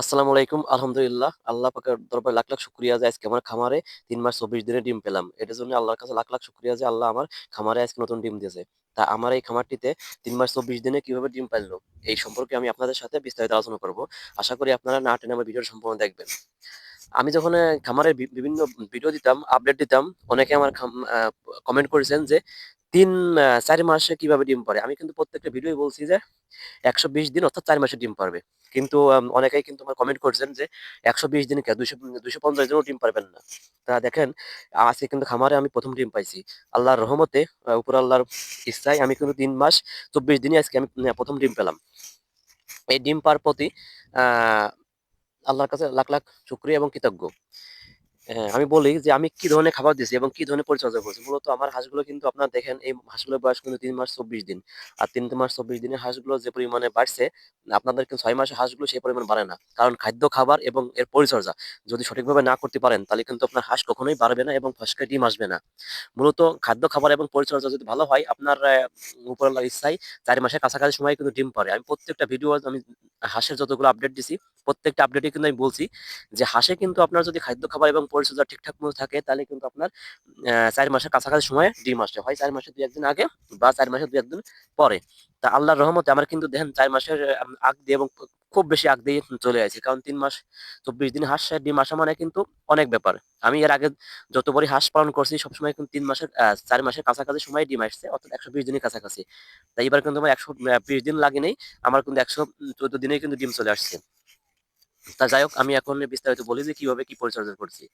আসসালামু আলাইকুম, আলহামদুলিল্লাহ। আল্লাহ পাকের দরবারে লাখ লাখ শুক্রিয়া যে আজকে আমার খামারে তিন মাস চব্বিশ দিনে ডিম পেলাম। এটার জন্য আল্লাহর কাছে লাখ লাখ শুক্রিয়া যে আল্লাহ আমার খামারে আজকে নতুন ডিম দিয়েছে। তা আমার এই খামারটিতে তিন মাস চব্বিশ দিনে কীভাবে ডিম পাইলো এই সম্পর্কে আমি আপনাদের সাথে বিস্তারিত আলোচনা করব। আশা করি আপনারা না টেনে আমার ভিডিওর সম্পূর্ণ দেখবেন। আমি যখন খামারের বিভিন্ন ভিডিও দিতাম, আপডেট দিতাম, অনেকে আমার কমেন্ট করেছেন যে তিন চার মাসে কীভাবে ডিম পারে আমি কিন্তু প্রত্যেকটা ভিডিওই বলছি যে একশো বিশ দিন অর্থাৎ চার মাসে ডিম পারবে কিন্তু অনেকেই কিন্তু আমার কমেন্ট করছেন যে একশো বিশ দিন কে পঞ্চাশ দিনও ডিম পারবেন না। তা দেখেন, আজকে কিন্তু খামারে আমি প্রথম ডিম পাইছি। আল্লাহর রহমতে উপর আল্লাহর ইচ্ছায় আমি কিন্তু তিন মাস চব্বিশ দিনে আজকে আমি প্রথম ডিম পেলাম। এই ডিম পাওয়ার প্রতি আল্লাহর কাছে লাখ লাখ শুক্রিয়া এবং কৃতজ্ঞ। হ্যাঁ, আমি বলি যে আমি কি ধরনের খাবার দিয়েছি এবং কি ধরনের পরিচর্যা করছি। মূলত আমার হাঁসগুলো কিন্তু আপনারা দেখেন এই হাঁসগুলোর বয়স কিন্তু তিন মাস চব্বিশ দিন। আর তিন মাস চব্বিশ দিনের হাঁসগুলো যে পরিমাণে বাড়ছে আপনাদের কিন্তু ছয় মাসের হাঁসগুলো সেই পরিমাণ বাড়ে না। কারণ খাদ্য খাবার এবং এর পরিচর্যা যদি সঠিকভাবে না করতে পারেন তাহলে কিন্তু আপনার হাঁস কখনোই বাড়বে না এবং ফসকে ডিম আসবে না। মূলত খাদ্য খাবার এবং পরিচর্যা যদি ভালো হয় আপনার উপরওয়ালার ইচ্ছায় চার মাসের কাছাকাছি সময় কিন্তু ডিম পারে। আমি প্রত্যেকটা ভিডিও আমি হাঁসের যতগুলো আপডেট দিছি প্রত্যেকটা আপডেটে কিন্তু আমি বলছি যে হাঁসে কিন্তু আপনার যদি খাদ্য খাবার এবং পরিচর্যা ঠিকঠাক মতো থাকে, তাহলে কিন্তু আপনার চার মাসের কাছাকাছি সময়ে ডিম আসে হয়, চার মাসের দুই একদিন আগে বা চার মাসের দুই একদিন পরে। তা আল্লাহর রহমতে আমার কিন্তু দেখেন চার মাসের আগ দিয়ে এবং খুব বেশি আগ দিয়ে চলে আসে কারণ তিন মাস, চব্বিশ দিন হাঁস ডিম আসা মানে কিন্তু অনেক ব্যাপার। আমি এর আগে যতবারই হাঁস পালন করছি, সবসময় কিন্তু তিন মাসের চার মাসের কাছাকাছি সময় ডিম আসছে, অর্থাৎ একশো বিশ দিনের কাছাকাছি। তাই এবার কিন্তু আমার একশো বিশ দিন লাগেনি আমার কিন্তু একশো চোদ্দ দিনে কিন্তু ডিম চলে আসছে। তা যাই হোক, আমি এখন বিস্তারিত বলি যে কীভাবে কি পরিচর্যা করছি।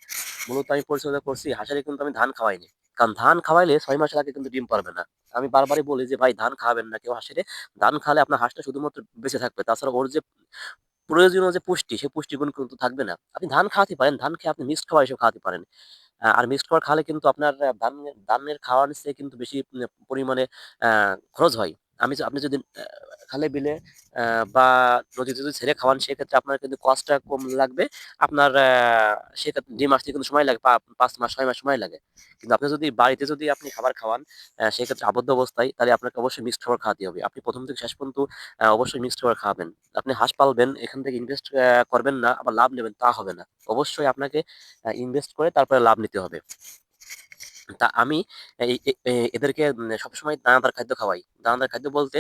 মূলত আমি পরিচর্যা করছি, হাঁসের কিন্তু আমি ধান খাওয়াইনি। কারণ ধান খাওয়াইলে ছয় মাসের আগে কিন্তু ডিম পারবে না। আমি বারবারই বলি যে, ভাই, ধান খাওয়াবেন না কেউ হাঁসের। ধান খাওয়ালে আপনার হাঁসটা শুধুমাত্র বেঁচে থাকবে। তাছাড়া ওর যে প্রয়োজনীয় যে পুষ্টি, সেই পুষ্টিগুণ কিন্তু থাকবে না। আপনি ধান খাওয়াতে পারেন, ধান খেয়ে আপনি মিক্সড খাওয়া হিসেবে খাওয়াতে পারেন। আর মিক্সড খাবার খাওয়ালে কিন্তু আপনার ধান ধানের খাওয়ার চেয়ে কিন্তু বেশি পরিমাণে খরচ হয়। আমি আপনি যদি খালে বিলে বা নদীতে যদি ছেড়ে খাওয়ান, সেক্ষেত্রে আপনার কিন্তু কষ্টটা কম লাগবে। আপনার সেক্ষেত্রে ডিম আসতে কিন্তু সময় লাগে পাঁচ মাস, ছয় মাস সময় লাগে। কিন্তু আপনি যদি বাড়িতে যদি আপনি খাবার খাওয়ান সেক্ষেত্রে আবদ্ধ অবস্থায়, তাহলে আপনাকে অবশ্যই মিক্সড খাবার খাওয়াতে হবে। আপনি প্রথম থেকে শেষ পর্যন্ত অবশ্যই মিক্সড খাবার খাওয়াবেন আপনি হাঁস পালবেন, এখান থেকে ইনভেস্ট করবেন না, আবার লাভ নেবেন, তা হবে না। অবশ্যই আপনাকে ইনভেস্ট করে তারপরে লাভ নিতে হবে। তা আমি এদেরকে সবসময় দানাদার খাদ্য খাওয়াই। দানাদার খাদ্য বলতে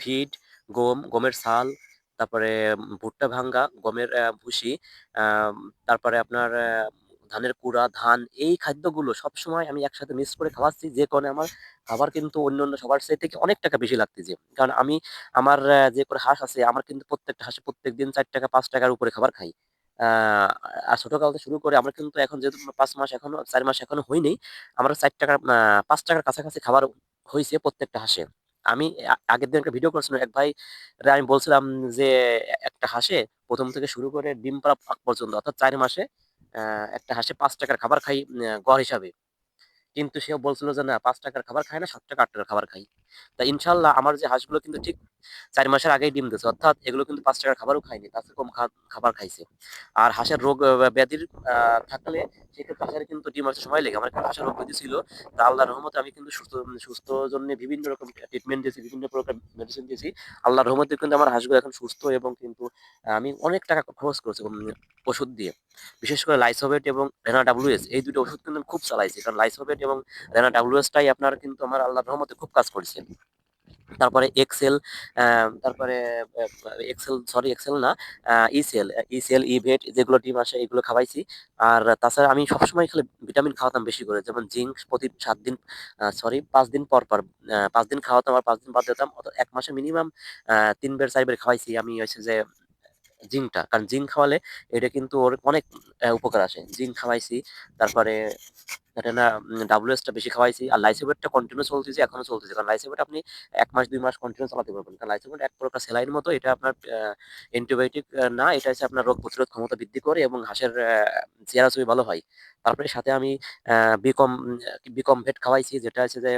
ফিড, গম, গমের ছাল, তারপরে ভুট্টা ভাঙ্গা, গমের ভুসি তারপরে আপনার ধানের কুড়া, ধান, এই খাদ্যগুলো সবসময় আমি একসাথে মিক্স করে খাওয়াচ্ছি। যে কারণে আমার খাবার কিন্তু অন্য অন্য সবার চেয়ে থেকে অনেক টাকা বেশি লাগতেছে। কারণ আমি, আমার যে করে হাঁস আছে, আমার কিন্তু প্রত্যেকটা হাঁসে প্রত্যেক দিন চার টাকা, পাঁচ টাকার উপরে খাবার খাই। আর ছোটকাল থেকে শুরু করে আমরা কিন্তু এখন যেহেতু পাঁচ মাস এখনও, চার মাস এখনও হয়নি, আমরা চার টাকার পাঁচ টাকার কাছাকাছি খাবার হয়েছে প্রত্যেকটা হাঁসে। আমি আগের দিন একটা ভিডিও করেছিলাম, এক ভাই আমি বলছিলাম যে, একটা হাঁসে প্রথম থেকে শুরু করে ডিম পাড়া পর্যন্ত, অর্থাৎ চার মাসে একটা হাঁসে পাঁচ টাকার খাবার খাই গড় হিসাবে। কিন্তু সেও বলছিল যে, না, পাঁচ টাকার খাবার খায় না, সাত টাকা, আট টাকার খাবার খাই। তা ইনশাল্লাহ আমার যে হাঁসগুলো কিন্তু ঠিক চার মাসের আগেই ডিম দিয়েছে, অর্থাৎ এগুলো কিন্তু পাঁচ টাকার খাবারও খায়নি, তার কম খাবার খাইছে। আর হাঁসের রোগ ব্যাধির থাকলে সেক্ষেত্রে হাঁসের কিন্তু ডিম আসতে সময় লেগে। আমার কিন্তু হাঁসের রোগ ব্যাধি ছিল, তা আল্লাহর রহমতে আমি কিন্তু সুস্থ সুস্থ জন্য বিভিন্ন রকম ট্রিটমেন্ট দিয়েছি, বিভিন্ন প্রকার মেডিসিন দিয়েছি। আল্লাহর রহমতে কিন্তু আমার হাঁসগুলো এখন সুস্থ এবং কিন্তু আমি অনেক টাকা খরচ করেছি ওষুধ দিয়ে। বিশেষ করে লাইসোভেট এবং রেনা ডাব্লিউএস এই দুটো ওষুধ কিন্তু খুব চালাইছি, কারণ লাইসোভেট এবং রেনা ডাব্লিউএসটাই আপনার কিন্তু আমার আল্লাহ রহমতে খুব কাজ করছে। তারপরে এক্সেল তারপরে এক্সেল সরি এক্সেল না ইসেল ইসেল ইভেট যেগুলো ডিম আসে, এগুলো খাওয়াইছি। আর তাছাড়া আমি সবসময় খালি ভিটামিন খাওয়াতাম বেশি করে, যেমন জিঙ্ক প্রতি সাত দিন সরি পাঁচ দিন পর পর পাঁচ দিন খাওয়াতাম আর পাঁচ দিন বাদ দিতাম এক মাসে মিনিমাম তিন বের চার বের খাওয়াইছি। আমি হচ্ছে যে জিঙ্কটা কারণ জিঙ্ক খাওয়ালে এটা কিন্তু ওর অনেক উপকার আসে। জিঙ্ক খাওয়াইছি, তারপরে এটা না ডাব্লিউএসটা বেশি খাওয়াইছি, আর লাইসোভেটটা কন্টিনিউ চলতেছে, এখনও চলতেছে। কারণ লাইসোভেট আপনি এক মাস, দুই মাস কন্টিনিউ চালাতে পারবেন। কারণ লাইসোভেট এক প্রকার সেলাইন মতো, এটা আপনার অ্যান্টিবায়োটিক না, এটা হচ্ছে আপনার রোগ প্রতিরোধ ক্ষমতা বৃদ্ধি করে এবং হাঁসের চেহারা ছবি ভালো হয়। তারপরে সাথে আমি বিকম বিকম ভেট খাওয়াইছি, যেটা হচ্ছে যে,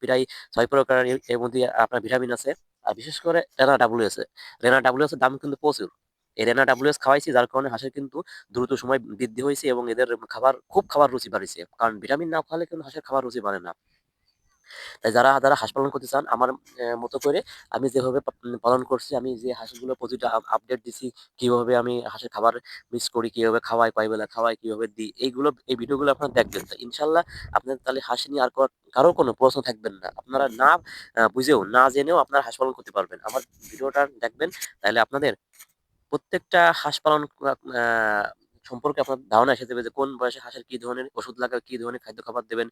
প্রায় ছয় প্রকার এর মধ্যে আপনার ভিটামিন আছে। আর বিশেষ করে রেনা ডাব্লিউএস রেনা ডাব্লিউএস এর দাম কিন্তু প্রচুর। এই রেনা ডাব্লিউএস খাওয়াইছি, যার কারণে হাঁসের কিন্তু দ্রুত সময় বৃদ্ধি হয়েছে এবং এদের খাবার, খুব খাবার রুচি বাড়িছে। কারণ ভিটামিন না খাওয়ালে কিন্তু হাঁসের খাবার রুচি বাড়ে না। তাই যারা যারা হাঁস পালন করতে চান, আমার মতো করে আমি যেভাবে পালন করছি, আমি যে হাঁসগুলো প্রতিটা আপডেট দিছি, কীভাবে আমি হাঁসের খাবার মিস করি, কীভাবে খাওয়াই কয় বেলা খাওয়াই, কীভাবে দিই, এইগুলো, এই ভিডিওগুলো আপনারা দেখবেন। তো ইনশাল্লাহ আপনার তাহলে হাঁস নিয়ে আর কারও কোনো প্রশ্ন থাকবেন না। আপনারা না বুঝেও, না জেনেও আপনারা হাঁস পালন করতে পারবেন। আমার ভিডিওটা দেখবেন, তাহলে আপনাদের প্রত্যেকটা হাঁস পালন সম্পর্কে আপনার ধারণা এসে দেবে যে কোন বয়সে হাঁসের কি ধরনের ওষুধ লাগা, কি ধরনের খাদ্য খাবার দেবেন।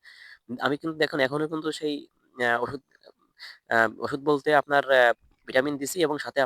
আমি কিন্তু দেখুন, এখনও কিন্তু সেই ওষুধ ওষুধ বলতে আপনার ভিটামিন দিছি এবং সাথে